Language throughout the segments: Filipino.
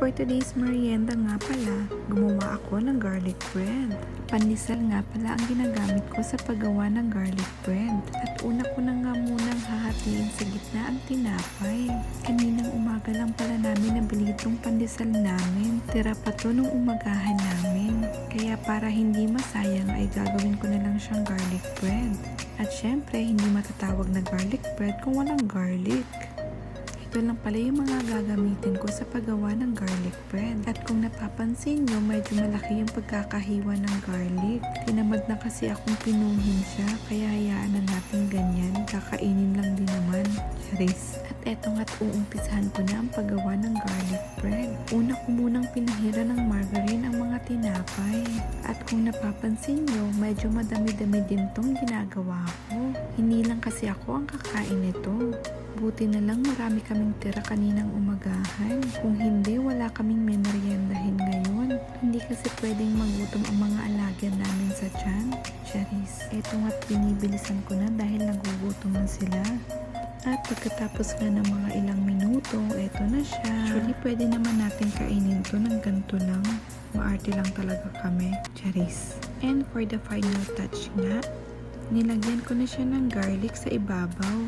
for today's merienda nga pala, gumawa ako ng garlic bread. Pandesal nga pala ang ginagamit ko sa paggawa ng garlic bread. At una ko na nga munang hahatiin sa gitna ang tinapay. Kaninang umaga lang pala namin nabili itong pandesal namin. Tira pa to nung umagahan namin. Kaya para hindi masayang ay gagawin ko na lang siyang garlic bread. At syempre, hindi matatawag na garlic bread kung walang garlic. Ito lang pala yung mga gagamitin ko sa paggawa ng garlic bread. At kung napapansin nyo, medyo malaki yung pagkakahiwa ng garlic. Tinamad na kasi akong pinuhin siya, kaya hayaan na natin ganyan. Kakainin lang din naman. Charis. At eto nga't uumpisahan ko na ang paggawa ng garlic bread. Una ko munang pinahira ng margarine ang mga tinapay. At kung napapansin nyo, medyo madami-dami din tong ginagawa ko. Hindi kasi ako ang kakain nito. Buti na lang marami kaming tira kaninang umagahan. Kung hindi, wala kaming memeryendahin ngayon. Hindi kasi pwedeng magutom ang mga alagyan namin sa tiyan. Charis, eto nga't binibilisan ko na dahil nagugutom na sila. At pagkatapos nga ng mga ilang minuto, eto na siya. Actually, pwede naman natin kainin to ng ganito lang. Maarte lang talaga kami. Charis. And for the final touch nga, nilagyan ko na siya ng garlic sa ibabaw.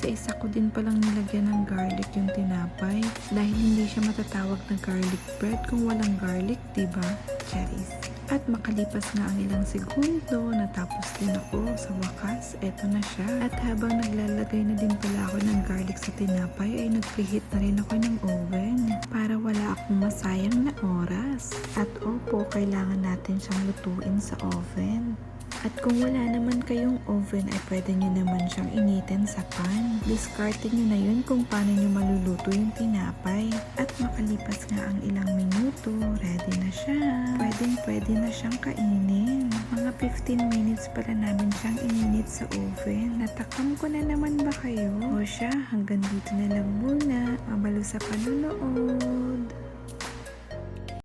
Isa-isa ko din palang nilagyan ng garlic yung tinapay dahil hindi siya matatawag na garlic bread kung walang garlic, diba? Cherries. At makalipas nga ang ilang segundo, natapos din ako sa wakas, eto na siya. At habang naglalagay na din pala ako ng garlic sa tinapay, ay nag-preheat na rin ako ng oven para wala akong masayang na oras. At opo, kailangan natin siyang lutuin sa oven. At kung wala naman kayong oven ay pwede nyo naman siyang initin sa pan. Discardin nyo na yun kung paano nyo maluluto yung tinapay. At makalipas nga ang ilang minuto, ready na siya. Pwedeng pwede na siyang kainin. Mga 15 minutes pala namin siyang ininit sa oven. Natakam ko na naman ba kayo? O siya, hanggang dito na lang muna. Mabalo sa panonood.